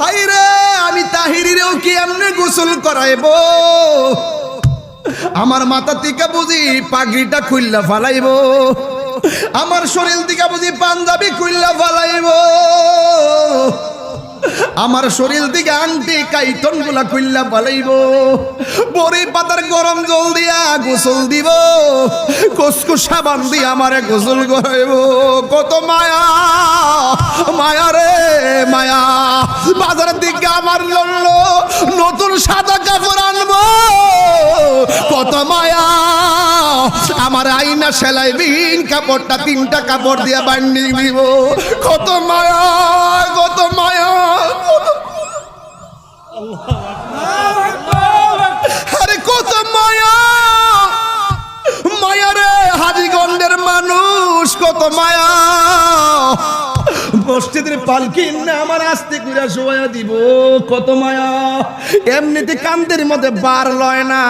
High রে আমি তাহিরিরেও কি এমনি গোসল করাইব? আমার মাথা থেকে বুঝি পাগড়িটা খুললা ফালাইব। আমার শরীর থেকে বুঝি পাঞ্জাবি খুললা ফালাইব। আমার শরীর দিকে আংটি কাইতনগুলা খুললা পালাইব বড়ি পাতার গরম জল দিয়া গোসল দিব। কসকু সাবান দিয়ে আমারে গোসল করাইব। কত মায়া মায়া রে, মায়া। বাজারের দিকে আমার লড়লো, নতুন সাদা কাপড় আনব। কত মায়া, আমার আইনা সেলাই বিন কাপড়টা, তিনটা কাপড় দিয়ে বান্ডিং দিব। আমার আস্তে করে দিব। কত মায়া। এমনিতে কান্দের মধ্যে বার লয় না,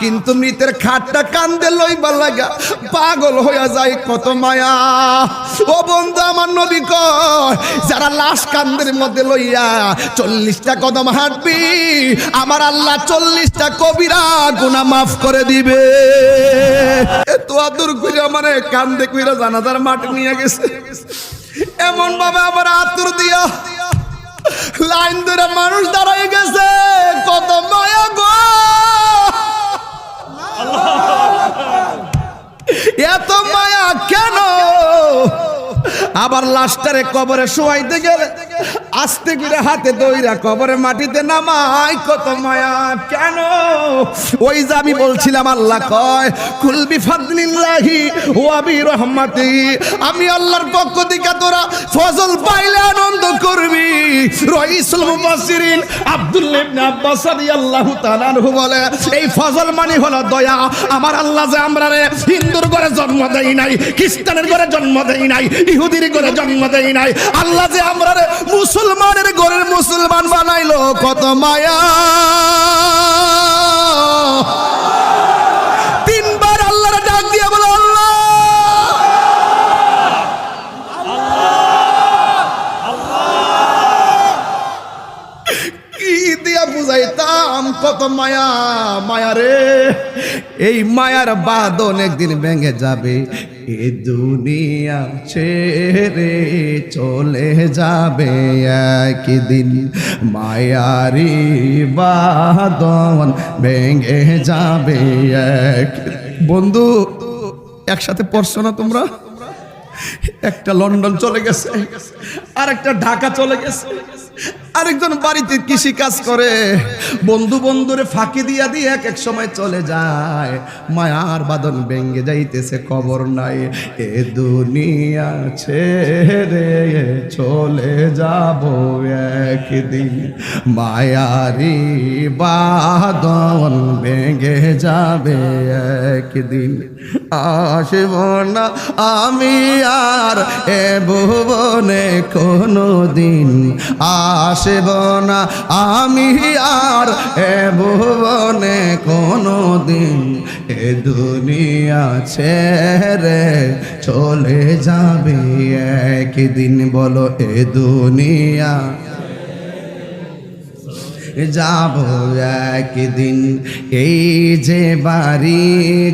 কিন্তু মৃতের খাটটা কান্দে লইবার লাগা পাগল হইয়া যায়, কত মায়া। ও বন্ধু, আমার নবী কয়, যারা লাশ কান্দের মধ্যে লইয়া চল্লিশটা কদম হাঁটবি, আমার আল্লাহ চল্লিশটা কবিরা গুনা মাফ করে দিবে। এত আদর করে আমার কান্দে কইরা জানাজার মাঠ নিয়ে গেছে। এমন ভাবে আবার আতুর দিয়া লাইন ধরে মানুষ দাঁড়াই গেছে। কত মায়া গো। এত মায়া কেন? আবার লাস্টারে কবরে শোয়াইতে গেলে আস্তে করে হাতে দইরা কবরে মাটিতে নামাই, কত মায়া। কেন? ওই যে আমি বলছিলাম, আল্লাহ কয় কুলবি ফাদলিল্লাহি ওয়াবি রহমাতি আমি আল্লাহর পক্ষ থেকে তোরা ফজল পাইলে এই ফজল মানে হলো দয়া। আমার আমরা রে ঘরে জন্ম নাই ঘরে জন্ম নাই ঘরে জন্ম নাই, আল্লাহ যে আমরা মুসলমানের ঘরের মুসলমান বানাইলো, কত মায়া! কি দিয়া বুঝাইতাম, কত মায়া মায়া রে। এই মায়ার বাদন একদিন ভেঙে যাবে, এ দুনিয়া ছেড়ে চলে যাবে একদিন। মায়ারি বাদন ভেঙে যাবে এক বন্ধু, একসাথে পড়ছো না তোমরা? একটা লন্ডন চলে গেছে আর একটা ঢাকা চলে গেছে। আরেকজন বাড়িতে কৃষি কাজ করে। বন্ধু বন্ধুরে ফাঁকি দিয়া দিয়ে এক এক সময় চলে যায়। মায়ার বাদন ভেঙ্গে যাইতেছে খবর নাই। এ দুনিয়া ছেড়ে চলে যাব একদিন। মায়ারি বাদন ভেঙে যাবে একদিন। আসব না আমি আর এ ভুবনে কোনো দিন আসব না আমি আর এ ভুবনে কোনো দিন এ দুনিয়া ছেড়ে চলে যাবে একদিন, বলো এ দুনিয়া যাব একদিন। এই যে বাড়ি,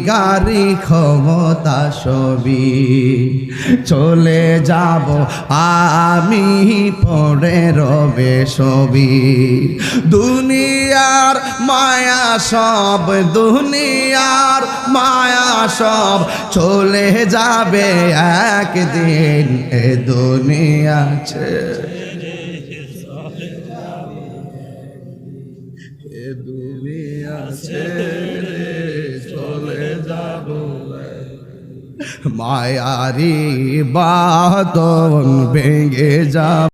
গাড়ি, ক্ষমতা সবই চলে যাব। আমি পড়ে রবে সবই। দুনিয়ার মায়া সব, দুনিয়ার মায়া সব চলে যাবে একদিন। এ দুনিয়া ছেড়ে ছেড়ে চলে যাব মায়ারি বাদন ভেঙে যাব